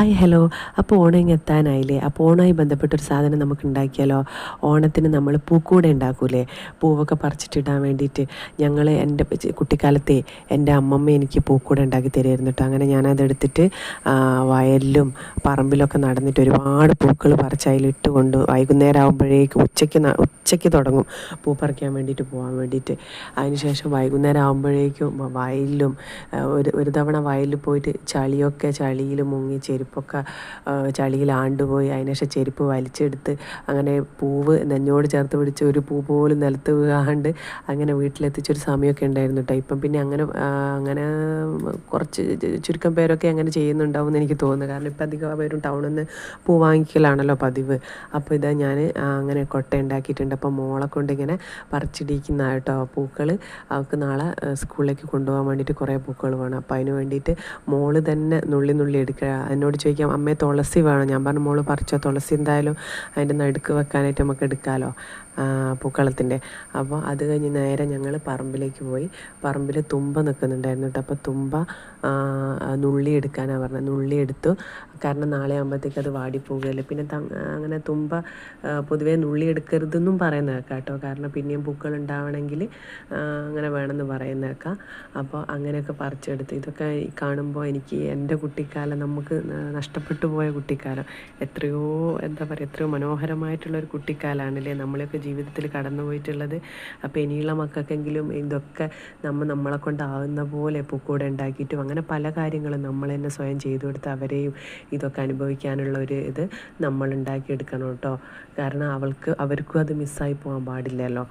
Hi hello അപ്പോൾ ഓണം എത്താനായില്ലേ? അപ്പോൾ ഓണമായി ബന്ധപ്പെട്ടൊരു സാധനം നമുക്ക് ഉണ്ടാക്കിയാലോ ഓണത്തിന് നമ്മൾ പൂക്കൂടെ ഉണ്ടാക്കൂലേ? പൂവൊക്കെ പറിച്ചിട്ടിടാൻ വേണ്ടിയിട്ട് ഞങ്ങൾ എന്റെ കുട്ടിക്കാലത്തെ എന്റെ അമ്മമ്മ എനിക്ക് പൂക്കൂടെ ഉണ്ടാക്കി തരുമായിരുന്നു കേട്ടോ അങ്ങനെ ഞാനതെടുത്തിട്ട് വയലിലും പറമ്പിലൊക്കെ നടന്നിട്ട് ഒരുപാട് പൂക്കൾ പറിച്ച് അതിലിട്ട് കൊണ്ട് വൈകുന്നേരം ആകുമ്പോഴേക്ക് ഉച്ചയ്ക്ക് ഉച്ചയ്ക്ക് തുടങ്ങും പൂ പറിക്കാൻ വേണ്ടിയിട്ട് പോകാൻ വേണ്ടിയിട്ട് അതിനുശേഷം വൈകുന്നേരം ആകുമ്പോഴേക്കും വയലിലും ഒരു ഒരു തവണ വയലിൽ പോയിട്ട് ചളിയൊക്കെ ചളിയിൽ മുങ്ങി ചെരുപ്പൊക്കെ ചളിയിൽ ആണ്ടുപോയി അതിനുശേഷം ചെരുപ്പ് വലിച്ചെടുത്ത് അങ്ങനെ പൂവ് നെഞ്ഞോട് ചേർത്ത് പിടിച്ച് ഒരു പൂ പോലും നിലത്ത് വീഴാണ്ട് അങ്ങനെ വീട്ടിലെത്തിച്ചൊരു സമയമൊക്കെ ഉണ്ടായിരുന്നു കേട്ടോ ഇപ്പം പിന്നെ അങ്ങനെ അങ്ങനെ കുറച്ച് ചുരുക്കം പേരൊക്കെ അങ്ങനെ ചെയ്യുന്നുണ്ടാവും എന്ന് എനിക്ക് തോന്നുന്നു. കാരണം ഇപ്പം അധികം പേരും ടൗണിൽ നിന്ന് പൂ വാങ്ങിക്കലാണല്ലോ പതിവ്. അപ്പോൾ ഇതാ ഞാൻ അങ്ങനെ കൊട്ട ഉണ്ടാക്കിയിട്ടുണ്ട്. അപ്പോൾ മോളെ കൊണ്ട് ഇങ്ങനെ പറിച്ചിടിക്കുന്ന കേട്ടോ പൂക്കൾ അവൾക്ക് നാളെ സ്കൂളിലേക്ക് കൊണ്ടുപോകാൻ വേണ്ടിയിട്ട് കുറേ പൂക്കൾ വേണം. അപ്പോൾ അതിന് വേണ്ടിയിട്ട് മോൾ തന്നെ നുള്ളി നുള്ളി എടുക്കുക. എന്നോട് ചോദിക്കാം അമ്മേ തുളസി വേണം? ഞാൻ പറഞ്ഞു മോൾ പറിച്ചോ തുളസി എന്തായാലും അതിന്റെ നടുക്ക് വെക്കാനായിട്ട് നമുക്ക് എടുക്കാമല്ലോ പൂക്കളത്തിന്റെ അപ്പോൾ അത് കഴിഞ്ഞ് നേരെ ഞങ്ങൾ പറമ്പിലേക്ക് പോയി. പറമ്പിൽ തുമ്പ നിൽക്കുന്നുണ്ടായിരുന്നു കേട്ടോ. അപ്പോൾ തുമ്പ നുള്ളി എടുക്കാനാണ് പറഞ്ഞത്. നുള്ളി എടുത്തു. കാരണം നാളെ ആകുമ്പോഴത്തേക്ക് അത് വാടിപ്പോവുകയല്ലേ പിന്നെ അങ്ങനെ തുമ്പ പൊതുവേ നുള്ളി എടുക്കരുതെന്നും പറയുന്ന കേൾക്കാം കേട്ടോ. കാരണം പിന്നെയും പൂക്കൾ ഉണ്ടാവണമെങ്കിൽ അങ്ങനെ വേണമെന്ന് പറയുന്ന കേൾക്കാം. അപ്പോൾ അങ്ങനെയൊക്കെ പറിച്ചെടുത്ത്. ഇതൊക്കെ കാണുമ്പോൾ എനിക്ക് എന്റെ കുട്ടിക്കാലം നമുക്ക് നഷ്ടപ്പെട്ടു പോയ കുട്ടിക്കാലം. എത്രയോ എന്താ പറയുക എത്രയോ മനോഹരമായിട്ടുള്ള ഒരു കുട്ടിക്കാലമാണല്ലേ നമ്മളെയൊക്കെ ജീവിതത്തിൽ കടന്നു പോയിട്ടുള്ളത്. അപ്പോൾ ഇനിയുള്ള മക്കൾക്കെങ്കിലും ഇതൊക്കെ നമ്മൾ നമ്മളെ കൊണ്ടാവുന്ന പോലെ പൂക്കൂടെ ഉണ്ടാക്കിയിട്ടും അങ്ങനെ പല കാര്യങ്ങളും നമ്മൾ തന്നെ സ്വയം ചെയ്തു കൊടുത്ത് അവരെയും ഇതൊക്കെ അനുഭവിക്കാനുള്ള ഒരു ഇത് നമ്മൾ ഉണ്ടാക്കിയെടുക്കണം കേട്ടോ. കാരണം അവൾക്ക് അവർക്കും അത് മിസ്സായി പോകാൻ പാടില്ലല്ലോ.